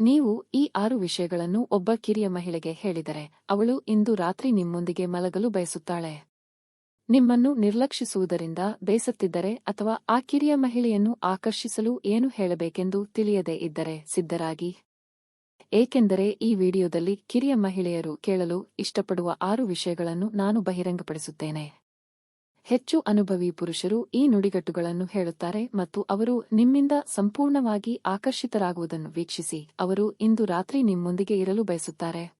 ನೀವು ಈ ಆರು ವಿಷಯಗಳನ್ನು ಒಬ್ಬ ಕಿರಿಯ ಮಹಿಳೆಗೆ ಹೇಳಿದರೆ ಅವಳು ಇಂದು ರಾತ್ರಿ ನಿಮ್ಮೊಂದಿಗೆ ಮಲಗಲು ಬಯಸುತ್ತಾಳೆ. ನಿಮ್ಮನ್ನು ನಿರ್ಲಕ್ಷಿಸುವುದರಿಂದ ಬೇಸತ್ತಿದ್ದರೆ ಅಥವಾ ಆ ಕಿರಿಯ ಮಹಿಳೆಯನ್ನು ಆಕರ್ಷಿಸಲು ಏನು ಹೇಳಬೇಕೆಂದು ತಿಳಿಯದೇ ಇದ್ದರೆ ಸಿದ್ಧರಾಗಿ. ಏಕೆಂದರೆ ಈ ವಿಡಿಯೋದಲ್ಲಿ ಕಿರಿಯ ಮಹಿಳೆಯರು ಕೇಳಲು ಇಷ್ಟಪಡುವ ಆರು ವಿಷಯಗಳನ್ನು ನಾನು ಬಹಿರಂಗಪಡಿಸುತ್ತೇನೆ. ಹೆಚ್ಚು ಅನುಭವಿ ಪುರುಷರು ಈ ನುಡಿಗಟ್ಟುಗಳನ್ನು ಹೇಳುತ್ತಾರೆ ಮತ್ತು ಅವರು ನಿಮ್ಮಿಂದ ಸಂಪೂರ್ಣವಾಗಿ ಆಕರ್ಷಿತರಾಗುವುದನ್ನು ವೀಕ್ಷಿಸಿ, ಅವರು ಇಂದು ರಾತ್ರಿ ನಿಮ್ಮೊಂದಿಗೆ ಇರಲು ಬಯಸುತ್ತಾರೆ.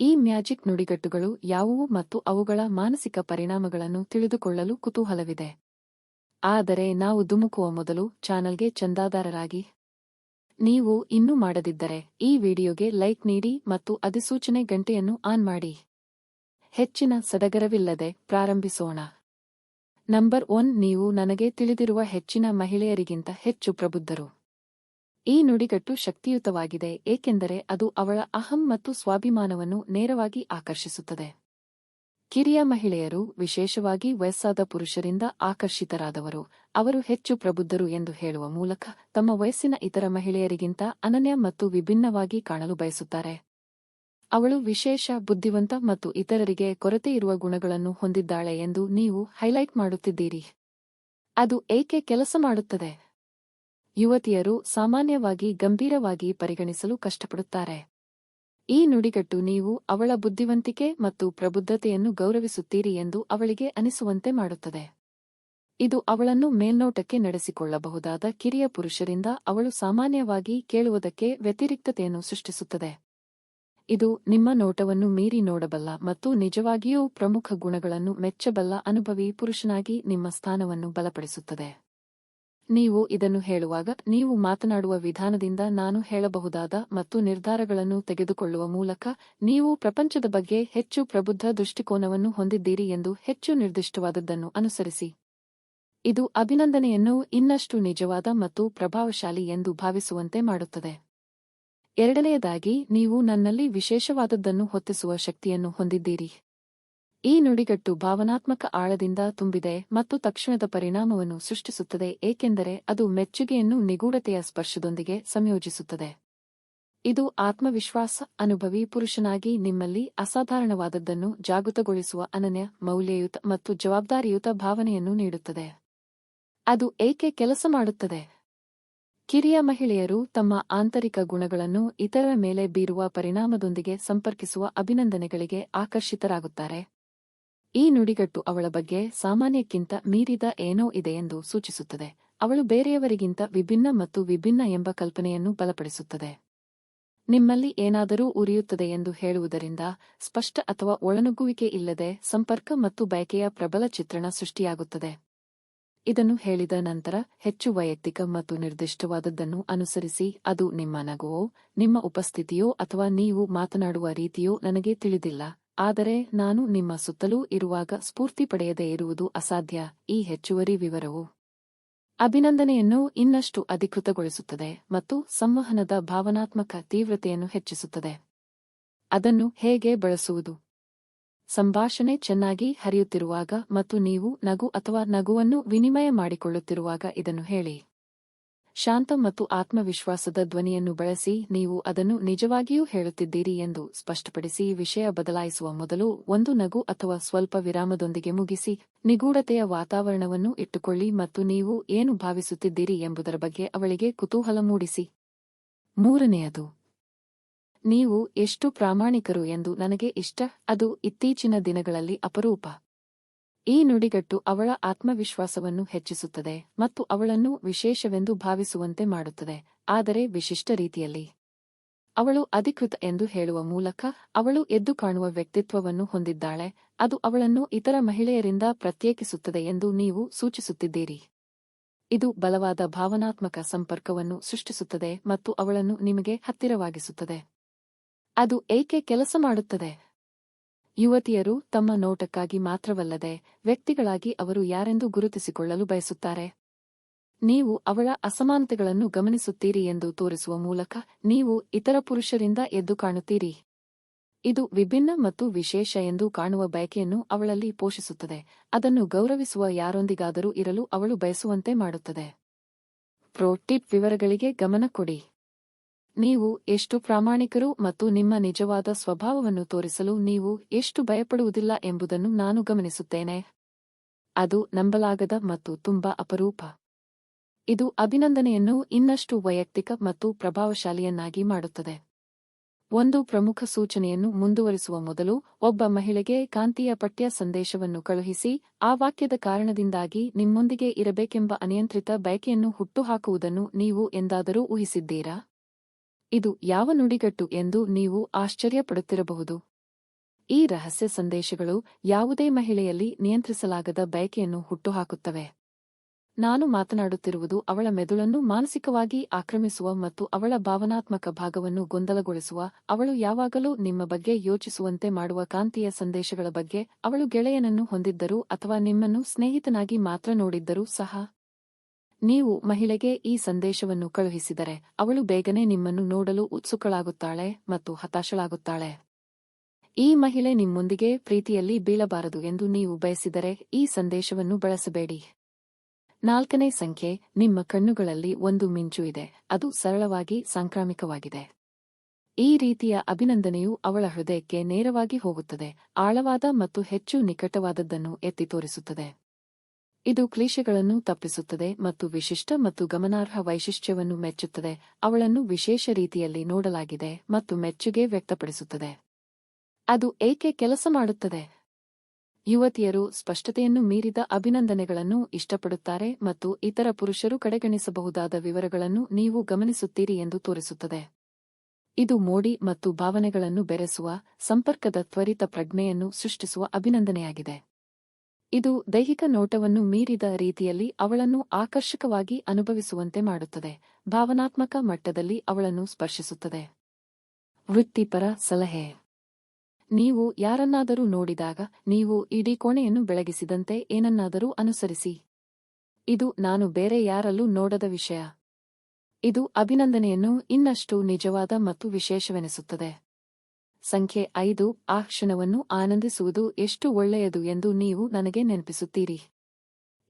ಈ ಮ್ಯಾಜಿಕ್ ನುಡಿಗಟ್ಟುಗಳು ಯಾವುವು ಮತ್ತು ಅವುಗಳ ಮಾನಸಿಕ ಪರಿಣಾಮಗಳನ್ನು ತಿಳಿದುಕೊಳ್ಳಲು ಕುತೂಹಲವಿದೆ. ಆದರೆ ನಾವು ಧುಮುಕುವ ಮೊದಲು ಚಾನಲ್ಗೆ ಚಂದಾದಾರರಾಗಿ. ನೀವು ಇನ್ನೂ ಮಾಡದಿದ್ದರೆ ಈ ವಿಡಿಯೋಗೆ ಲೈಕ್ ನೀಡಿ ಮತ್ತು ಅಧಿಸೂಚನೆ ಗಂಟೆಯನ್ನು ಆನ್ ಮಾಡಿ. ಹೆಚ್ಚಿನ ಸಡಗರವಿಲ್ಲದೆ ಪ್ರಾರಂಭಿಸೋಣ. ನಂಬರ್ ಒನ್ ನೀವು ನನಗೆ ತಿಳಿದಿರುವ ಹೆಚ್ಚಿನ ಮಹಿಳೆಯರಿಗಿಂತ ಹೆಚ್ಚು ಪ್ರಬುದ್ಧರು. ಈ ನುಡಿಗಟ್ಟು ಶಕ್ತಿಯುತವಾಗಿದೆ, ಏಕೆಂದರೆ ಅದು ಅವಳ ಅಹಂ ಮತ್ತು ಸ್ವಾಭಿಮಾನವನ್ನು ನೇರವಾಗಿ ಆಕರ್ಷಿಸುತ್ತದೆ. ಕಿರಿಯ ಮಹಿಳೆಯರು, ವಿಶೇಷವಾಗಿ ವಯಸ್ಸಾದ ಪುರುಷರಿಂದ ಆಕರ್ಷಿತರಾದವರು, ಅವರು ಹೆಚ್ಚು ಪ್ರಬುದ್ಧರು ಎಂದು ಹೇಳುವ ಮೂಲಕ ತಮ್ಮ ವಯಸ್ಸಿನ ಇತರ ಮಹಿಳೆಯರಿಗಿಂತ ಅನನ್ಯ ಮತ್ತು ವಿಭಿನ್ನವಾಗಿ ಕಾಣಲು ಬಯಸುತ್ತಾರೆ. ಅವಳು ವಿಶೇಷ, ಬುದ್ಧಿವಂತ ಮತ್ತು ಇತರರಿಗೆ ಕೊರತೆ ಇರುವ ಗುಣಗಳನ್ನು ಹೊಂದಿದ್ದಾಳೆ ಎಂದು ನೀವು ಹೈಲೈಟ್ ಮಾಡುತ್ತಿದ್ದೀರಿ. ಅದು ಏಕೆ ಕೆಲಸ ಮಾಡುತ್ತದೆ? ಯುವತಿಯರು ಸಾಮಾನ್ಯವಾಗಿ ಗಂಭೀರವಾಗಿ ಪರಿಗಣಿಸಲು ಕಷ್ಟಪಡುತ್ತಾರೆ. ಈ ನುಡಿಗಟ್ಟು ನೀವು ಅವಳ ಬುದ್ಧಿವಂತಿಕೆ ಮತ್ತು ಪ್ರಬುದ್ಧತೆಯನ್ನು ಗೌರವಿಸುತ್ತೀರಿ ಎಂದು ಅವಳಿಗೆ ಅನಿಸುವಂತೆ ಮಾಡುತ್ತದೆ. ಇದು ಅವಳನ್ನು ಮೇಲ್ನೋಟಕ್ಕೆ ನಡೆಸಿಕೊಳ್ಳಬಹುದಾದ ಕಿರಿಯ ಪುರುಷರಿಂದ ಅವಳು ಸಾಮಾನ್ಯವಾಗಿ ಕೇಳುವುದಕ್ಕೆ ವ್ಯತಿರಿಕ್ತತೆಯನ್ನು ಸೃಷ್ಟಿಸುತ್ತದೆ. ಇದು ನಿಮ್ಮ ನೋಟವನ್ನು ಮೀರಿ ನೋಡಬಲ್ಲ ಮತ್ತು ನಿಜವಾಗಿಯೂ ಪ್ರಮುಖ ಗುಣಗಳನ್ನು ಮೆಚ್ಚಬಲ್ಲ ಅನುಭವಿ ಪುರುಷನಾಗಿ ನಿಮ್ಮ ಸ್ಥಾನವನ್ನು ಬಲಪಡಿಸುತ್ತದೆ. ನೀವು ಇದನ್ನು ಹೇಳುವಾಗ ನೀವು ಮಾತನಾಡುವ ವಿಧಾನದಿಂದ ನಾನು ಹೇಳಬಹುದಾದ ಮತ್ತು ನಿರ್ಧಾರಗಳನ್ನು ತೆಗೆದುಕೊಳ್ಳುವ ಮೂಲಕ ನೀವು ಪ್ರಪಂಚದ ಬಗ್ಗೆ ಹೆಚ್ಚು ಪ್ರಬುದ್ಧ ದೃಷ್ಟಿಕೋನವನ್ನು ಹೊಂದಿದ್ದೀರಿ ಎಂದು ಹೆಚ್ಚು ನಿರ್ದಿಷ್ಟವಾದದ್ದನ್ನು ಅನುಸರಿಸಿ. ಇದು ಅಭಿನಂದನೆಯನ್ನು ಇನ್ನಷ್ಟು ನಿಜವಾದ ಮತ್ತು ಪ್ರಭಾವಶಾಲಿ ಎಂದು ಭಾವಿಸುವಂತೆ ಮಾಡುತ್ತದೆ. ಎರಡನೆಯದಾಗಿ, ನೀವು ನನ್ನಲ್ಲಿ ವಿಶೇಷವಾದದ್ದನ್ನು ಹೊತ್ತಿಸುವ ಶಕ್ತಿಯನ್ನು ಹೊಂದಿದ್ದೀರಿ. ಈ ನುಡಿಗಟ್ಟು ಭಾವನಾತ್ಮಕ ಆಳದಿಂದ ತುಂಬಿದೆ ಮತ್ತು ತಕ್ಷಣದ ಪರಿಣಾಮವನ್ನು ಸೃಷ್ಟಿಸುತ್ತದೆ, ಏಕೆಂದರೆ ಅದು ಮೆಚ್ಚುಗೆಯನ್ನು ನಿಗೂಢತೆಯ ಸ್ಪರ್ಶದೊಂದಿಗೆ ಸಂಯೋಜಿಸುತ್ತದೆ. ಇದು ಆತ್ಮವಿಶ್ವಾಸ, ಅನುಭವಿ ಪುರುಷನಾಗಿ ನಿಮ್ಮಲ್ಲಿ ಅಸಾಧಾರಣವಾದದ್ದನ್ನು ಜಾಗೃತಗೊಳಿಸುವ ಅನನ್ಯ, ಮೌಲ್ಯಯುತ ಮತ್ತು ಜವಾಬ್ದಾರಿಯುತ ಭಾವನೆಯನ್ನು ನೀಡುತ್ತದೆ. ಅದು ಏಕೆ ಕೆಲಸ ಮಾಡುತ್ತದೆ? ಕಿರಿಯ ಮಹಿಳೆಯರು ತಮ್ಮ ಆಂತರಿಕ ಗುಣಗಳನ್ನು ಇತರರ ಮೇಲೆ ಬೀರುವ ಪರಿಣಾಮದೊಂದಿಗೆ ಸಂಪರ್ಕಿಸುವ ಅಭಿನಂದನೆಗಳಿಗೆ ಆಕರ್ಷಿತರಾಗುತ್ತಾರೆ. ಈ ನುಡಿಗಟ್ಟು ಅವಳ ಬಗ್ಗೆ ಸಾಮಾನ್ಯಕ್ಕಿಂತ ಮೀರಿದ ಏನೋ ಇದೆಯೆಂದು ಸೂಚಿಸುತ್ತದೆ. ಅವಳು ಬೇರೆಯವರಿಗಿಂತ ವಿಭಿನ್ನ ಮತ್ತು ವಿಭಿನ್ನ ಎಂಬ ಕಲ್ಪನೆಯನ್ನು ಬಲಪಡಿಸುತ್ತದೆ. ನಿಮ್ಮಲ್ಲಿ ಏನಾದರೂ ಉರಿಯುತ್ತದೆ ಎಂದು ಹೇಳುವುದರಿಂದ ಸ್ಪಷ್ಟ ಅಥವಾ ಒಳನುಗ್ಗುವಿಕೆ ಇಲ್ಲದೆ ಸಂಪರ್ಕ ಮತ್ತು ಬಯಕೆಯ ಪ್ರಬಲ ಚಿತ್ರಣ ಸೃಷ್ಟಿಯಾಗುತ್ತದೆ. ಇದನ್ನು ಹೇಳಿದ ನಂತರ ಹೆಚ್ಚು ವೈಯಕ್ತಿಕ ಮತ್ತು ನಿರ್ದಿಷ್ಟವಾದದ್ದನ್ನು ಅನುಸರಿಸಿ, ಅದು ನಿಮ್ಮ ನಗುವೋ ನಿಮ್ಮ ಉಪಸ್ಥಿತಿಯೋ ಅಥವಾ ನೀವು ಮಾತನಾಡುವ ರೀತಿಯೋ ನನಗೆ ತಿಳಿದಿಲ್ಲ. ಆದರೆ ನಾನು ನಿಮ್ಮ ಸುತ್ತಲೂ ಇರುವಾಗ ಸ್ಫೂರ್ತಿ ಪಡೆಯದೇ ಇರುವುದು ಅಸಾಧ್ಯ. ಈ ಹೆಚ್ಚುವರಿ ವಿವರವು ಅಭಿನಂದನೆಯನ್ನು ಇನ್ನಷ್ಟು ಅಧಿಕೃತಗೊಳಿಸುತ್ತದೆ ಮತ್ತು ಸಂವಹನದ ಭಾವನಾತ್ಮಕ ತೀವ್ರತೆಯನ್ನು ಹೆಚ್ಚಿಸುತ್ತದೆ. ಅದನ್ನು ಹೇಗೆ ಬಳಸುವುದು? ಸಂಭಾಷಣೆ ಚೆನ್ನಾಗಿ ಹರಿಯುತ್ತಿರುವಾಗ ಮತ್ತು ನೀವು ನಗು ಅಥವಾ ನಗುವನ್ನು ವಿನಿಮಯ ಮಾಡಿಕೊಳ್ಳುತ್ತಿರುವಾಗ ಇದನ್ನು ಹೇಳಿ. ಶಾಂತ ಮತ್ತು ಆತ್ಮವಿಶ್ವಾಸದ ಧ್ವನಿಯನ್ನು ಬಳಸಿ ನೀವು ಅದನ್ನು ನಿಜವಾಗಿಯೂ ಹೇಳುತ್ತಿದ್ದೀರಿ ಎಂದು ಸ್ಪಷ್ಟಪಡಿಸಿ ವಿಷಯ ಬದಲಾಯಿಸುವ ಮೊದಲು ಒಂದು ನಗು ಅಥವಾ ಸ್ವಲ್ಪ ವಿರಾಮದೊಂದಿಗೆ ಮುಗಿಸಿ ನಿಗೂಢತೆಯ ವಾತಾವರಣವನ್ನು ಇಟ್ಟುಕೊಳ್ಳಿ ಮತ್ತು ನೀವು ಏನು ಭಾವಿಸುತ್ತಿದ್ದೀರಿ ಎಂಬುದರ ಬಗ್ಗೆ ಅವಳಿಗೆ ಕುತೂಹಲ ಮೂಡಿಸಿ. ಮೂರನೆಯದು ನೀವು ಎಷ್ಟು ಪ್ರಾಮಾಣಿಕರು ಎಂದು ನನಗೆ ಇಷ್ಟ, ಅದು ಇತ್ತೀಚಿನ ದಿನಗಳಲ್ಲಿ ಅಪರೂಪ. ಈ ನುಡಿಗಟ್ಟು ಅವಳ ಆತ್ಮವಿಶ್ವಾಸವನ್ನು ಹೆಚ್ಚಿಸುತ್ತದೆ ಮತ್ತು ಅವಳನ್ನು ವಿಶೇಷವೆಂದು ಭಾವಿಸುವಂತೆ ಮಾಡುತ್ತದೆ, ಆದರೆ ವಿಶಿಷ್ಟ ರೀತಿಯಲ್ಲಿ. ಅವಳು ಅಧಿಕೃತ ಎಂದು ಹೇಳುವ ಮೂಲಕ ಅವಳು ಎದ್ದು ಕಾಣುವ ವ್ಯಕ್ತಿತ್ವವನ್ನು ಹೊಂದಿದ್ದಾಳೆ, ಅದು ಅವಳನ್ನು ಇತರ ಮಹಿಳೆಯರಿಂದ ಪ್ರತ್ಯೇಕಿಸುತ್ತದೆ ಎಂದು ನೀವು ಸೂಚಿಸುತ್ತಿದ್ದೀರಿ. ಇದು ಬಲವಾದ ಭಾವನಾತ್ಮಕ ಸಂಪರ್ಕವನ್ನು ಸೃಷ್ಟಿಸುತ್ತದೆ ಮತ್ತು ಅವಳನ್ನು ನಿಮಗೆ ಹತ್ತಿರವಾಗಿಸುತ್ತದೆ. ಅದು ಏಕೆ ಕೆಲಸ ಮಾಡುತ್ತದೆ? ಯುವತಿಯರು ತಮ್ಮ ನೋಟಕ್ಕಾಗಿ ಮಾತ್ರವಲ್ಲದೆ ವ್ಯಕ್ತಿಗಳಾಗಿ ಅವರು ಯಾರೆಂದು ಗುರುತಿಸಿಕೊಳ್ಳಲು ಬಯಸುತ್ತಾರೆ? ನೀವು ಅವಳ ಅಸಮಾನತೆಗಳನ್ನು ಗಮನಿಸುತ್ತೀರಿ ಎಂದು ತೋರಿಸುವ ಮೂಲಕ ನೀವು ಇತರ ಪುರುಷರಿಂದ ಎದ್ದು ಕಾಣುತ್ತೀರಿ. ಇದು ವಿಭಿನ್ನ ಮತ್ತು ವಿಶೇಷ ಎಂದು ಕಾಣುವ ಬಯಕೆಯನ್ನು ಅವಳಲ್ಲಿ ಪೋಷಿಸುತ್ತದೆ. ಅದನ್ನು ಗೌರವಿಸುವ ಯಾರೊಂದಿಗಾದರೂ ಇರಲು ಅವಳು ಬಯಸುವಂತೆ ಮಾಡುತ್ತದೆ. ಪ್ರೋಟಿಪ್ ವಿವರಗಳಿಗೆ ಗಮನ ಕೊಡಿ. ನೀವು ಎಷ್ಟು ಪ್ರಾಮಾಣಿಕರು ಮತ್ತು ನಿಮ್ಮ ನಿಜವಾದ ಸ್ವಭಾವವನ್ನು ತೋರಿಸಲು ನೀವು ಎಷ್ಟು ಭಯಪಡುವುದಿಲ್ಲ ಎಂಬುದನ್ನು ನಾನು ಗಮನಿಸುತ್ತೇನೆ. ಅದು ನಂಬಲಾಗದ ಮತ್ತು ತುಂಬಾ ಅಪರೂಪ. ಇದು ಅಭಿನಂದನೆಯನ್ನು ಇನ್ನಷ್ಟು ವೈಯಕ್ತಿಕ ಮತ್ತು ಪ್ರಭಾವಶಾಲಿಯನ್ನಾಗಿ ಮಾಡುತ್ತದೆ. ಒಂದು ಪ್ರಮುಖ ಸೂಚನೆಯನ್ನು ಮುಂದುವರಿಸುವ ಮೊದಲು ಒಬ್ಬ ಮಹಿಳೆಗೆ ಕಾಂತಿಯ ಪಠ್ಯ ಸಂದೇಶವನ್ನು ಕಳುಹಿಸಿ, ಆ ವಾಕ್ಯದ ಕಾರಣದಿಂದಾಗಿ ನಿಮ್ಮೊಂದಿಗೆ ಇರಬೇಕೆಂಬ ಅನಿಯಂತ್ರಿತ ಬಯಕೆಯನ್ನು ಹುಟ್ಟುಹಾಕುವುದನ್ನು ನೀವು ಎಂದಾದರೂ ಊಹಿಸಿದ್ದೀರಾ? ಇದು ಯಾವ ನುಡಿಗಟ್ಟು ಎಂದು ನೀವು ಆಶ್ಚರ್ಯಪಡುತ್ತಿರಬಹುದು. ಈ ರಹಸ್ಯ ಸಂದೇಶಗಳು ಯಾವುದೇ ಮಹಿಳೆಯಲ್ಲಿ ನಿಯಂತ್ರಿಸಲಾಗದ ಬಯಕೆಯನ್ನು ಹುಟ್ಟುಹಾಕುತ್ತವೆ. ನಾನು ಮಾತನಾಡುತ್ತಿರುವುದು ಅವಳ ಮೆದುಳನ್ನು ಮಾನಸಿಕವಾಗಿ ಆಕ್ರಮಿಸುವ ಮತ್ತು ಅವಳ ಭಾವನಾತ್ಮಕ ಭಾಗವನ್ನು ಗೊಂದಲಗೊಳಿಸುವ, ಅವಳು ಯಾವಾಗಲೂ ನಿಮ್ಮ ಬಗ್ಗೆ ಯೋಚಿಸುವಂತೆ ಮಾಡುವ ಕಾಂತಿಯ ಸಂದೇಶಗಳ ಬಗ್ಗೆ, ಅವಳು ಗೆಳೆಯನನ್ನು ಹೊಂದಿದ್ದರೂ ಅಥವಾ ನಿಮ್ಮನ್ನು ಸ್ನೇಹಿತನಾಗಿ ಮಾತ್ರ ನೋಡಿದ್ದರೂ ಸಹ. ನೀವು ಮಹಿಳೆಗೆ ಈ ಸಂದೇಶವನ್ನು ಕಳುಹಿಸಿದರೆ ಅವಳು ಬೇಗನೆ ನಿಮ್ಮನ್ನು ನೋಡಲು ಉತ್ಸುಕಳಾಗುತ್ತಾಳೆ ಮತ್ತು ಹತಾಶಳಾಗುತ್ತಾಳೆ. ಈ ಮಹಿಳೆ ನಿಮ್ಮೊಂದಿಗೆ ಪ್ರೀತಿಯಲ್ಲಿ ಬೀಳಬಾರದು ಎಂದು ನೀವು ಬಯಸಿದರೆ ಈ ಸಂದೇಶವನ್ನು ಬಳಸಬೇಡಿ. ನಾಲ್ಕನೇ ಸಂಖ್ಯೆ, ನಿಮ್ಮ ಕಣ್ಣುಗಳಲ್ಲಿ ಒಂದು ಮಿಂಚು ಇದೆ, ಅದು ಸರಳವಾಗಿ ಸಾಂಕ್ರಾಮಿಕವಾಗಿದೆ. ಈ ರೀತಿಯ ಅಭಿನಂದನೆಯು ಅವಳ ಹೃದಯಕ್ಕೆ ನೇರವಾಗಿ ಹೋಗುತ್ತದೆ, ಆಳವಾದ ಮತ್ತು ಹೆಚ್ಚು ನಿಕಟವಾದದ್ದನ್ನು ಎತ್ತಿ ತೋರಿಸುತ್ತದೆ. ಇದು ಕ್ಲೀಶೆಗಳನ್ನು ತಪ್ಪಿಸುತ್ತದೆ ಮತ್ತು ವಿಶಿಷ್ಟ ಮತ್ತು ಗಮನಾರ್ಹ ವೈಶಿಷ್ಟ್ಯವನ್ನು ಮೆಚ್ಚುತ್ತದೆ. ಅವಳನ್ನು ವಿಶೇಷ ರೀತಿಯಲ್ಲಿ ನೋಡಲಾಗಿದೆ ಮತ್ತು ಮೆಚ್ಚುಗೆ ವ್ಯಕ್ತಪಡಿಸುತ್ತದೆ. ಅದು ಏಕೆ ಕೆಲಸ ಮಾಡುತ್ತದೆ? ಯುವತಿಯರು ಸ್ಪಷ್ಟತೆಯನ್ನು ಮೀರಿದ ಅಭಿನಂದನೆಗಳನ್ನು ಇಷ್ಟಪಡುತ್ತಾರೆ ಮತ್ತು ಇತರ ಪುರುಷರು ಕಡೆಗಣಿಸಬಹುದಾದ ವಿವರಗಳನ್ನು ನೀವು ಗಮನಿಸುತ್ತೀರಿ ಎಂದು ತೋರಿಸುತ್ತದೆ. ಇದು ಮೋಡಿ ಮತ್ತು ಭಾವನೆಗಳನ್ನು ಬೆರೆಸುವ, ಸಂಪರ್ಕದ ತ್ವರಿತ ಪ್ರಜ್ಞೆಯನ್ನು ಸೃಷ್ಟಿಸುವ ಅಭಿನಂದನೆಯಾಗಿದೆ. ಇದು ದೈಹಿಕ ನೋಟವನ್ನು ಮೀರಿದ ರೀತಿಯಲ್ಲಿ ಅವಳನ್ನು ಆಕರ್ಷಕವಾಗಿ ಅನುಭವಿಸುವಂತೆ ಮಾಡುತ್ತದೆ. ಭಾವನಾತ್ಮಕ ಮಟ್ಟದಲ್ಲಿ ಅವಳನ್ನು ಸ್ಪರ್ಶಿಸುತ್ತದೆ. ವೃತ್ತಿಪರ ಸಲಹೆ. ನೀವು ಯಾರನ್ನಾದರೂ ನೋಡಿದಾಗ ನೀವು ಇಡೀ ಕೋಣೆಯನ್ನು ಬೆಳಗಿಸಿದಂತೆ ಏನನ್ನಾದರೂ ಅನುಸರಿಸಿ. ಇದು ನಾನು ಬೇರೆ ಯಾರಲ್ಲೂ ನೋಡದ ವಿಷಯ. ಇದು ಅಭಿನಂದನೆಯನ್ನು ಇನ್ನಷ್ಟು ನಿಜವಾದ ಮತ್ತು ವಿಶೇಷವೆನಿಸುತ್ತದೆ. ಸಂಖ್ಯೆ ಐದು, ಆ ಕ್ಷಣವನ್ನು ಆನಂದಿಸುವುದು ಎಷ್ಟು ಒಳ್ಳೆಯದು ಎಂದು ನೀವು ನನಗೆ ನೆನಪಿಸುತ್ತೀರಿ.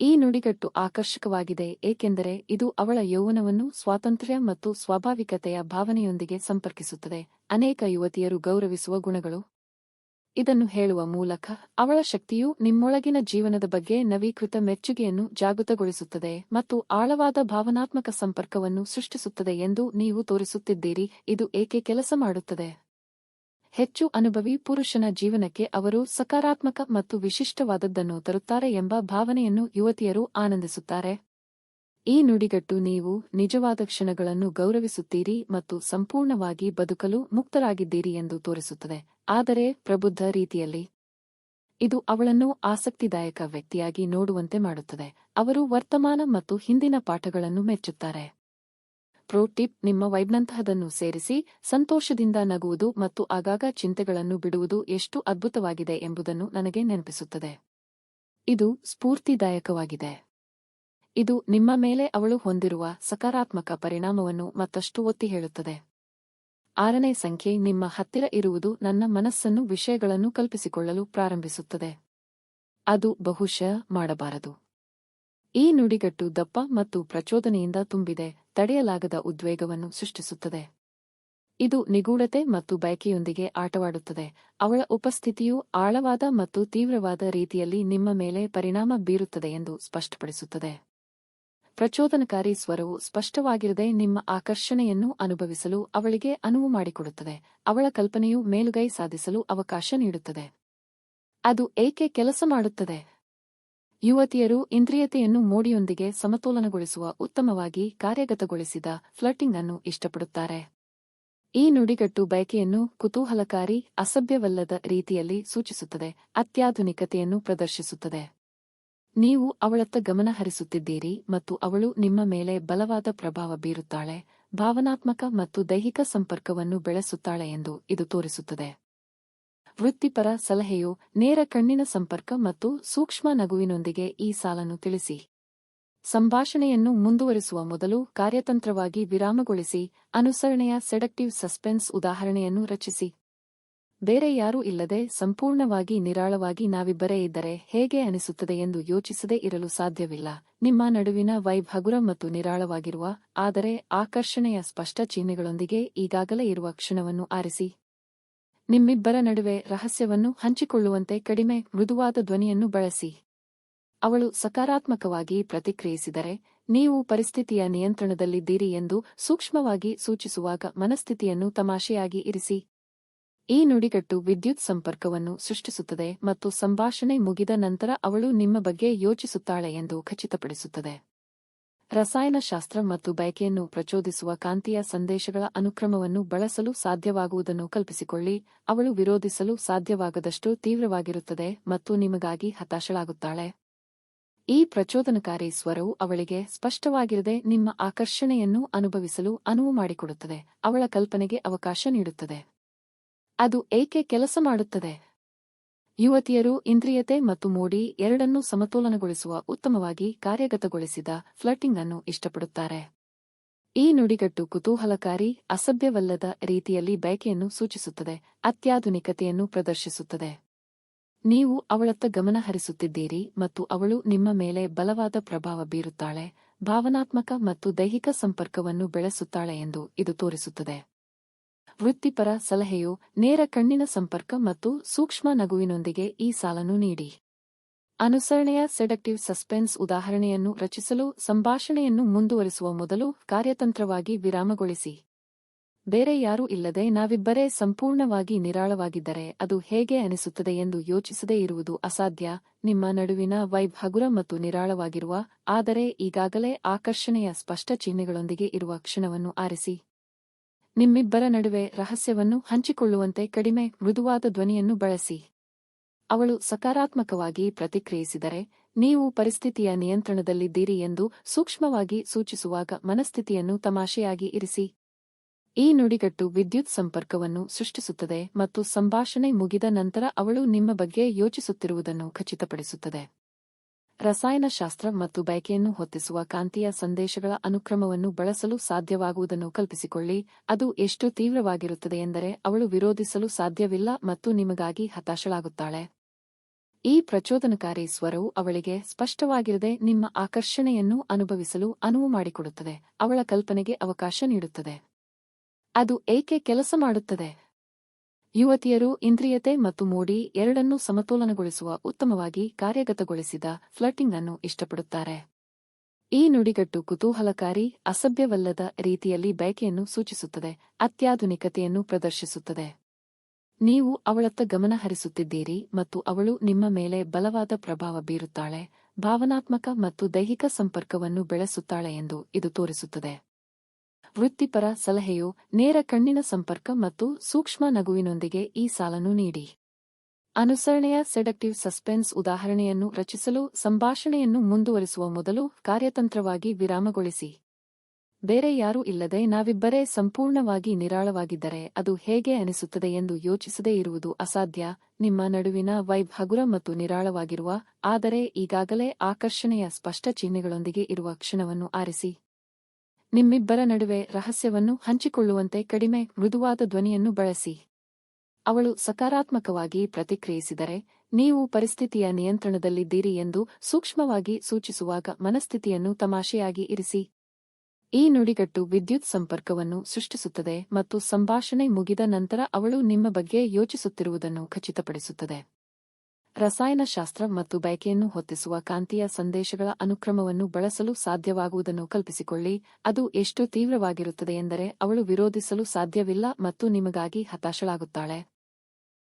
ಈ ನುಡಿಗಟ್ಟು ಆಕರ್ಷಕವಾಗಿದೆ, ಏಕೆಂದರೆ ಇದು ಅವಳ ಯೌವನವನ್ನು ಸ್ವಾತಂತ್ರ್ಯ ಮತ್ತು ಸ್ವಾಭಾವಿಕತೆಯ ಭಾವನೆಯೊಂದಿಗೆ ಸಂಪರ್ಕಿಸುತ್ತದೆ. ಅನೇಕ ಯುವತಿಯರು ಗೌರವಿಸುವ ಗುಣಗಳು. ಇದನ್ನು ಹೇಳುವ ಮೂಲಕ ಅವಳ ಶಕ್ತಿಯು ನಿಮ್ಮೊಳಗಿನ ಜೀವನದ ಬಗ್ಗೆ ನವೀಕೃತ ಮೆಚ್ಚುಗೆಯನ್ನು ಜಾಗೃತಗೊಳಿಸುತ್ತದೆ ಮತ್ತು ಆಳವಾದ ಭಾವನಾತ್ಮಕ ಸಂಪರ್ಕವನ್ನು ಸೃಷ್ಟಿಸುತ್ತದೆ ಎಂದು ನೀವು ತೋರಿಸುತ್ತಿದ್ದೀರಿ. ಇದು ಏಕೆ ಕೆಲಸ ಮಾಡುತ್ತದೆ? ಹೆಚ್ಚು ಅನುಭವಿ ಪುರುಷನ ಜೀವನಕ್ಕೆ ಅವರು ಸಕಾರಾತ್ಮಕ ಮತ್ತು ವಿಶಿಷ್ಟವಾದದ್ದನ್ನು ತರುತ್ತಾರೆ ಎಂಬ ಭಾವನೆಯನ್ನು ಯುವತಿಯರು ಆನಂದಿಸುತ್ತಾರೆ. ಈ ನುಡಿಗಟ್ಟು ನೀವು ನಿಜವಾದ ಕ್ಷಣಗಳನ್ನು ಗೌರವಿಸುತ್ತೀರಿ ಮತ್ತು ಸಂಪೂರ್ಣವಾಗಿ ಬದುಕಲು ಮುಕ್ತರಾಗಿದ್ದೀರಿ ಎಂದು ತೋರಿಸುತ್ತದೆ. ಆದರೆ ಪ್ರಬುದ್ಧ ರೀತಿಯಲ್ಲಿ ಇದು ಅವಳನ್ನು ಆಸಕ್ತಿದಾಯಕ ವ್ಯಕ್ತಿಯಾಗಿ ನೋಡುವಂತೆ ಮಾಡುತ್ತದೆ. ಅವರು ವರ್ತಮಾನ ಮತ್ತು ಹಿಂದಿನ ಪಾಠಗಳನ್ನು ಮೆಚ್ಚುತ್ತಾರೆ. ಪ್ರೋ ಟಿಪ್, ನಿಮ್ಮ ವೈಬ್ನಂತಹದನ್ನು ಸೇರಿಸಿ, ಸಂತೋಷದಿಂದ ನಗುವುದು ಮತ್ತು ಆಗಾಗ ಚಿಂತೆಗಳನ್ನು ಬಿಡುವುದು ಎಷ್ಟು ಅದ್ಭುತವಾಗಿದೆ ಎಂಬುದನ್ನು ನನಗೆ ನೆನಪಿಸುತ್ತದೆ. ಇದು ಸ್ಫೂರ್ತಿದಾಯಕವಾಗಿದೆ. ಇದು ನಿಮ್ಮ ಮೇಲೆ ಅವಳು ಹೊಂದಿರುವ ಸಕಾರಾತ್ಮಕ ಪರಿಣಾಮವನ್ನು ಮತ್ತಷ್ಟು ಒತ್ತಿ ಹೇಳುತ್ತದೆ. ಆರನೇ ಸಂಖ್ಯೆ, ನಿಮ್ಮ ಹತ್ತಿರ ಇರುವುದು ನನ್ನ ಮನಸ್ಸನ್ನು ವಿಷಯಗಳನ್ನು ಕಲ್ಪಿಸಿಕೊಳ್ಳಲು ಪ್ರಾರಂಭಿಸುತ್ತದೆ. ಅದು ಬಹುಶಃ ಮಾಡಬಾರದು. ಈ ನುಡಿಗಟ್ಟು ದಪ್ಪ ಮತ್ತು ಪ್ರಚೋದನೆಯಿಂದ ತುಂಬಿದೆ. ತಡೆಯಲಾಗದ ಉದ್ವೇಗವನ್ನು ಸೃಷ್ಟಿಸುತ್ತದೆ. ಇದು ನಿಗೂಢತೆ ಮತ್ತು ಬಯಕೆಯೊಂದಿಗೆ ಆಟವಾಡುತ್ತದೆ. ಅವಳ ಉಪಸ್ಥಿತಿಯು ಆಳವಾದ ಮತ್ತು ತೀವ್ರವಾದ ರೀತಿಯಲ್ಲಿ ನಿಮ್ಮ ಮೇಲೆ ಪರಿಣಾಮ ಬೀರುತ್ತದೆ ಎಂದು ಸ್ಪಷ್ಟಪಡಿಸುತ್ತದೆ. ಪ್ರಚೋದನಕಾರಿ ಸ್ವರವು ಸ್ಪಷ್ಟವಾಗಿರದೆ ನಿಮ್ಮ ಆಕರ್ಷಣೆಯನ್ನು ಅನುಭವಿಸಲು ಅವಳಿಗೆ ಅನುವು ಮಾಡಿಕೊಡುತ್ತದೆ. ಅವಳ ಕಲ್ಪನೆಯು ಮೇಲುಗೈ ಸಾಧಿಸಲು ಅವಕಾಶ ನೀಡುತ್ತದೆ. ಅದು ಏಕೆ ಕೆಲಸ ಮಾಡುತ್ತದೆ? ಯುವತಿಯರು ಇಂದ್ರಿಯತೆಯನ್ನು ಮೋಡಿಯೊಂದಿಗೆ ಸಮತೋಲನಗೊಳಿಸುವ ಉತ್ತಮವಾಗಿ ಕಾರ್ಯಗತಗೊಳಿಸಿದ ಫ್ಲಟಿಂಗ್ ಅನ್ನು ಇಷ್ಟಪಡುತ್ತಾರೆ. ಈ ನುಡಿಗಟ್ಟು ಬಯಕೆಯನ್ನು ಕುತೂಹಲಕಾರಿ, ಅಸಭ್ಯವಲ್ಲದ ರೀತಿಯಲ್ಲಿ ಸೂಚಿಸುತ್ತದೆ, ಅತ್ಯಾಧುನಿಕತೆಯನ್ನು ಪ್ರದರ್ಶಿಸುತ್ತದೆ. ನೀವು ಅವಳತ್ತ ಗಮನ ಹರಿಸುತ್ತಿದ್ದೀರಿ ಮತ್ತು ಅವಳು ನಿಮ್ಮ ಮೇಲೆ ಬಲವಾದ ಪ್ರಭಾವ ಬೀರುತ್ತಾಳೆ, ಭಾವನಾತ್ಮಕ ಮತ್ತು ದೈಹಿಕ ಸಂಪರ್ಕವನ್ನು ಬೆಳೆಸುತ್ತಾಳೆ ಎಂದು ಇದು ತೋರಿಸುತ್ತದೆ. ವೃತ್ತಿಪರ ಸಲಹೆಯು ನೇರ ಕಣ್ಣಿನ ಸಂಪರ್ಕ ಮತ್ತು ಸೂಕ್ಷ್ಮ ನಗುವಿನೊಂದಿಗೆ ಈ ಸಾಲನ್ನು ತಿಳಿಸಿ. ಸಂಭಾಷಣೆಯನ್ನು ಮುಂದುವರಿಸುವ ಮೊದಲು ಕಾರ್ಯತಂತ್ರವಾಗಿ ವಿರಾಮಗೊಳಿಸಿ, ಅನುಸರಣೆಯ ಸೆಡಕ್ಟಿವ್ ಸಸ್ಪೆನ್ಸ್ ಉದಾಹರಣೆಯನ್ನು ರಚಿಸಿ. ಬೇರೆ ಯಾರೂ ಇಲ್ಲದೆ ಸಂಪೂರ್ಣವಾಗಿ ನಿರಾಳವಾಗಿ ನಾವಿಬ್ಬರೇ ಇದ್ದರೆ ಹೇಗೆ ಅನಿಸುತ್ತದೆ ಎಂದು ಯೋಚಿಸದೇ ಇರಲು ಸಾಧ್ಯವಿಲ್ಲ. ನಿಮ್ಮ ನಡುವಿನ ವೈಬ್ ಹಗುರ ಮತ್ತು ನಿರಾಳವಾಗಿರುವ, ಆದರೆ ಆಕರ್ಷಣೆಯ ಸ್ಪಷ್ಟ ಚಿಹ್ನೆಗಳೊಂದಿಗೆ ಈಗಾಗಲೇ ಇರುವ ಕ್ಷಣವನ್ನು ಆರಿಸಿ. ನಿಮ್ಮಿಬ್ಬರ ನಡುವೆ ರಹಸ್ಯವನ್ನು ಹಂಚಿಕೊಳ್ಳುವಂತೆ ಕಡಿಮೆ ಮೃದುವಾದ ಧ್ವನಿಯನ್ನು ಬಳಸಿ. ಅವಳು ಸಕಾರಾತ್ಮಕವಾಗಿ ಪ್ರತಿಕ್ರಿಯಿಸಿದರೆ, ನೀವು ಪರಿಸ್ಥಿತಿಯ ನಿಯಂತ್ರಣದಲ್ಲಿದ್ದೀರಿ ಎಂದು ಸೂಕ್ಷ್ಮವಾಗಿ ಸೂಚಿಸುವಾಗ ಮನಸ್ಥಿತಿಯನ್ನು ತಮಾಷೆಯಾಗಿ ಇರಿಸಿ. ಈ ನುಡಿಗಟ್ಟು ವಿದ್ಯುತ್ ಸಂಪರ್ಕವನ್ನು ಸೃಷ್ಟಿಸುತ್ತದೆ ಮತ್ತು ಸಂಭಾಷಣೆ ಮುಗಿದ ನಂತರ ಅವಳು ನಿಮ್ಮ ಬಗ್ಗೆ ಯೋಚಿಸುತ್ತಾಳೆ ಎಂದು ಖಚಿತಪಡಿಸುತ್ತದೆ. ರಸಾಯನಶಾಸ್ತ್ರ ಮತ್ತು ಬಯಕೆಯನ್ನು ಪ್ರಚೋದಿಸುವ ಕಾಂತೀಯ ಸಂದೇಶಗಳ ಅನುಕ್ರಮವನ್ನು ಬಳಸಲು ಸಾಧ್ಯವಾಗುವುದನ್ನು ಕಲ್ಪಿಸಿಕೊಳ್ಳಿ, ಅವಳು ವಿರೋಧಿಸಲು ಸಾಧ್ಯವಾಗದಷ್ಟು ತೀವ್ರವಾಗಿರುತ್ತದೆ ಮತ್ತು ನಿಮಗಾಗಿ ಹತಾಶಳಾಗುತ್ತಾಳೆ. ಈ ಪ್ರಚೋದನಕಾರಿ ಸ್ವರವು ಅವಳಿಗೆ ಸ್ಪಷ್ಟವಾಗಿರದೆ ನಿಮ್ಮ ಆಕರ್ಷಣೆಯನ್ನು ಅನುಭವಿಸಲು ಅನುವು ಮಾಡಿಕೊಡುತ್ತದೆ, ಅವಳ ಕಲ್ಪನೆಗೆ ಅವಕಾಶ ನೀಡುತ್ತದೆ. ಅದು ಏಕೆ ಕೆಲಸ ಮಾಡುತ್ತದೆ? ಯುವತಿಯರು ಇಂದ್ರಿಯತೆ ಮತ್ತು ಮೂಡಿ ಎರಡನ್ನೂ ಸಮತೋಲನಗೊಳಿಸುವ ಉತ್ತಮವಾಗಿ ಕಾರ್ಯಗತಗೊಳಿಸಿದ ಫ್ಲಟಿಂಗ್ ಅನ್ನು ಇಷ್ಟಪಡುತ್ತಾರೆ. ಈ ನುಡಿಗಟ್ಟು ಕುತೂಹಲಕಾರಿ, ಅಸಭ್ಯವಲ್ಲದ ರೀತಿಯಲ್ಲಿ ಬಯಕೆಯನ್ನು ಸೂಚಿಸುತ್ತದೆ, ಅತ್ಯಾಧುನಿಕತೆಯನ್ನು ಪ್ರದರ್ಶಿಸುತ್ತದೆ. ನೀವು ಅವಳತ್ತ ಗಮನ ಹರಿಸುತ್ತಿದ್ದೀರಿ ಮತ್ತು ಅವಳು ನಿಮ್ಮ ಮೇಲೆ ಬಲವಾದ ಪ್ರಭಾವ ಬೀರುತ್ತಾಳೆ, ಭಾವನಾತ್ಮಕ ಮತ್ತು ದೈಹಿಕ ಸಂಪರ್ಕವನ್ನು ಬೆಳೆಸುತ್ತಾಳೆ ಎಂದು ಇದು ತೋರಿಸುತ್ತದೆ. ವೃತ್ತಿಪರ ಸಲಹೆಯು ನೇರ ಕಣ್ಣಿನ ಸಂಪರ್ಕ ಮತ್ತು ಸೂಕ್ಷ್ಮ ನಗುವಿನೊಂದಿಗೆ ಈ ಸಾಲನ್ನು ನೀಡಿ. ಅನುಸರಣೆಯ ಸೆಡಕ್ಟಿವ್ ಸಸ್ಪೆನ್ಸ್ ಉದಾಹರಣೆಯನ್ನು ರಚಿಸಲು ಸಂಭಾಷಣೆಯನ್ನು ಮುಂದುವರಿಸುವ ಮೊದಲು ಕಾರ್ಯತಂತ್ರವಾಗಿ ವಿರಾಮಗೊಳಿಸಿ. ಬೇರೆ ಯಾರೂ ಇಲ್ಲದೆ ನಾವಿಬ್ಬರೇ ಸಂಪೂರ್ಣವಾಗಿ ನಿರಾಳವಾಗಿದ್ದರೆ ಅದು ಹೇಗೆ ಅನಿಸುತ್ತದೆ ಎಂದು ಯೋಚಿಸದೇ ಇರುವುದು ಅಸಾಧ್ಯ. ನಿಮ್ಮ ನಡುವಿನ ವೈಬ್ ಹಗುರ ಮತ್ತು ನಿರಾಳವಾಗಿರುವ, ಆದರೆ ಈಗಾಗಲೇ ಆಕರ್ಷಣೆಯ ಸ್ಪಷ್ಟ ಚಿಹ್ನೆಗಳೊಂದಿಗೆ ಇರುವ ಕ್ಷಣವನ್ನು ಆರಿಸಿ. ನಿಮ್ಮಿಬ್ಬರ ನಡುವೆ ರಹಸ್ಯವನ್ನು ಹಂಚಿಕೊಳ್ಳುವಂತೆ ಕಡಿಮೆ ಮೃದುವಾದ ಧ್ವನಿಯನ್ನು ಬಳಸಿ. ಅವಳು ಸಕಾರಾತ್ಮಕವಾಗಿ ಪ್ರತಿಕ್ರಿಯಿಸಿದರೆ, ನೀವು ಪರಿಸ್ಥಿತಿಯ ನಿಯಂತ್ರಣದಲ್ಲಿದ್ದೀರಿ ಎಂದು ಸೂಕ್ಷ್ಮವಾಗಿ ಸೂಚಿಸುವಾಗ ಮನಸ್ಥಿತಿಯನ್ನು ತಮಾಷೆಯಾಗಿ ಇರಿಸಿ. ಈ ನುಡಿಗಟ್ಟು ವಿದ್ಯುತ್ ಸಂಪರ್ಕವನ್ನು ಸೃಷ್ಟಿಸುತ್ತದೆ ಮತ್ತು ಸಂಭಾಷಣೆ ಮುಗಿದ ನಂತರ ಅವಳು ನಿಮ್ಮ ಬಗ್ಗೆ ಯೋಚಿಸುತ್ತಿರುವುದನ್ನು ಖಚಿತಪಡಿಸುತ್ತದೆ. ರಸಾಯನಶಾಸ್ತ್ರ ಮತ್ತು ಬಯಕೆಯನ್ನು ಹೊತ್ತಿಸುವ ಕಾಂತೀಯ ಸಂದೇಶಗಳ ಅನುಕ್ರಮವನ್ನು ಬಳಸಲು ಸಾಧ್ಯವಾಗುವುದನ್ನು ಕಲ್ಪಿಸಿಕೊಳ್ಳಿ. ಅದು ಎಷ್ಟು ತೀವ್ರವಾಗಿರುತ್ತದೆ ಎಂದರೆ ಅವಳು ವಿರೋಧಿಸಲು ಸಾಧ್ಯವಿಲ್ಲ ಮತ್ತು ನಿಮಗಾಗಿ ಹತಾಶಳಾಗುತ್ತಾಳೆ. ಈ ಪ್ರಚೋದನಕಾರಿ ಸ್ವರವು ಅವಳಿಗೆ ಸ್ಪಷ್ಟವಾಗಿರದೆ ನಿಮ್ಮ ಆಕರ್ಷಣೆಯನ್ನು ಅನುಭವಿಸಲು ಅನುವು ಮಾಡಿಕೊಡುತ್ತದೆ. ಅವಳ ಕಲ್ಪನೆಗೆ ಅವಕಾಶ ನೀಡುತ್ತದೆ. ಅದು ಏಕೆ ಕೆಲಸ ಮಾಡುತ್ತದೆ? ಯುವತಿಯರು ಇಂದ್ರಿಯತೆ ಮತ್ತು ಮೂಡಿ ಎರಡನ್ನೂ ಸಮತೋಲನಗೊಳಿಸುವ ಉತ್ತಮವಾಗಿ ಕಾರ್ಯಗತಗೊಳಿಸಿದ ಫ್ಲಟಿಂಗ್ ಅನ್ನು ಇಷ್ಟಪಡುತ್ತಾರೆ. ಈ ನುಡಿಗಟ್ಟು ಕುತೂಹಲಕಾರಿ, ಅಸಭ್ಯವಲ್ಲದ ರೀತಿಯಲ್ಲಿ ಬಯಕೆಯನ್ನು ಸೂಚಿಸುತ್ತದೆ, ಅತ್ಯಾಧುನಿಕತೆಯನ್ನು ಪ್ರದರ್ಶಿಸುತ್ತದೆ. ನೀವು ಅವಳತ್ತ ಗಮನ ಹರಿಸುತ್ತಿದ್ದೀರಿ ಮತ್ತು ಅವಳು ನಿಮ್ಮ ಮೇಲೆ ಬಲವಾದ ಪ್ರಭಾವ ಬೀರುತ್ತಾಳೆ, ಭಾವನಾತ್ಮಕ ಮತ್ತು ದೈಹಿಕ ಸಂಪರ್ಕವನ್ನು ಬೆಳೆಸುತ್ತಾಳೆ ಎಂದು ಇದು ತೋರಿಸುತ್ತದೆ. ವೃತ್ತಿಪರ ಸಲಹೆಯು ನೇರ ಕಣ್ಣಿನ ಸಂಪರ್ಕ ಮತ್ತು ಸೂಕ್ಷ್ಮ ನಗುವಿನೊಂದಿಗೆ ಈ ಸಾಲನ್ನು ನೀಡಿ. ಅನುಸರಣೆಯ ಸೆಡಕ್ಟಿವ್ ಸಸ್ಪೆನ್ಸ್ ಉದಾಹರಣೆಯನ್ನು ರಚಿಸಲು ಸಂಭಾಷಣೆಯನ್ನು ಮುಂದುವರಿಸುವ ಮೊದಲು ಕಾರ್ಯತಂತ್ರವಾಗಿ ವಿರಾಮಗೊಳಿಸಿ. ಬೇರೆ ಯಾರೂ ಇಲ್ಲದೆ ನಾವಿಬ್ಬರೇ ಸಂಪೂರ್ಣವಾಗಿ ನಿರಾಳವಾಗಿದ್ದರೆ ಅದು ಹೇಗೆ ಅನಿಸುತ್ತದೆ ಎಂದು ಯೋಚಿಸದೇ ಇರುವುದು ಅಸಾಧ್ಯ. ನಿಮ್ಮ ನಡುವಿನ ವೈಬ್ ಹಗುರ ಮತ್ತು ನಿರಾಳವಾಗಿರುವ, ಆದರೆ ಈಗಾಗಲೇ ಆಕರ್ಷಣೆಯ ಸ್ಪಷ್ಟ ಚಿಹ್ನೆಗಳೊಂದಿಗೆ ಇರುವ ಕ್ಷಣವನ್ನು ಆರಿಸಿ. ನಿಮ್ಮಿಬ್ಬರ ನಡುವೆ ರಹಸ್ಯವನ್ನು ಹಂಚಿಕೊಳ್ಳುವಂತೆ ಕಡಿಮೆ ಮೃದುವಾದ ಧ್ವನಿಯನ್ನು ಬಳಸಿ. ಅವಳು ಸಕಾರಾತ್ಮಕವಾಗಿ ಪ್ರತಿಕ್ರಿಯಿಸಿದರೆ, ನೀವು ಪರಿಸ್ಥಿತಿಯ ನಿಯಂತ್ರಣದಲ್ಲಿದ್ದೀರಿ ಎಂದು ಸೂಕ್ಷ್ಮವಾಗಿ ಸೂಚಿಸುವಾಗ ಮನಸ್ಥಿತಿಯನ್ನು ತಮಾಷೆಯಾಗಿ ಇರಿಸಿ. ಈ ನುಡಿಗಟ್ಟು ವಿದ್ಯುತ್ ಸಂಪರ್ಕವನ್ನು ಸೃಷ್ಟಿಸುತ್ತದೆ ಮತ್ತು ಸಂಭಾಷಣೆ ಮುಗಿದ ನಂತರ ಅವಳು ನಿಮ್ಮ ಬಗ್ಗೆ ಯೋಚಿಸುತ್ತಿರುವುದನ್ನು ಖಚಿತಪಡಿಸುತ್ತದೆ. ರಸಾಯನಶಾಸ್ತ್ರ ಮತ್ತು ಬಯಕೆಯನ್ನು ಹೊತ್ತಿಸುವ ಕಾಂತೀಯ ಸಂದೇಶಗಳ ಅನುಕ್ರಮವನ್ನು ಬಳಸಲು ಸಾಧ್ಯವಾಗುವುದನ್ನು ಕಲ್ಪಿಸಿಕೊಳ್ಳಿ. ಅದು ಎಷ್ಟು ತೀವ್ರವಾಗಿರುತ್ತದೆ ಎಂದರೆ ಅವಳು ವಿರೋಧಿಸಲು ಸಾಧ್ಯವಿಲ್ಲ ಮತ್ತು ನಿಮಗಾಗಿ ಹತಾಶಳಾಗುತ್ತಾಳೆ.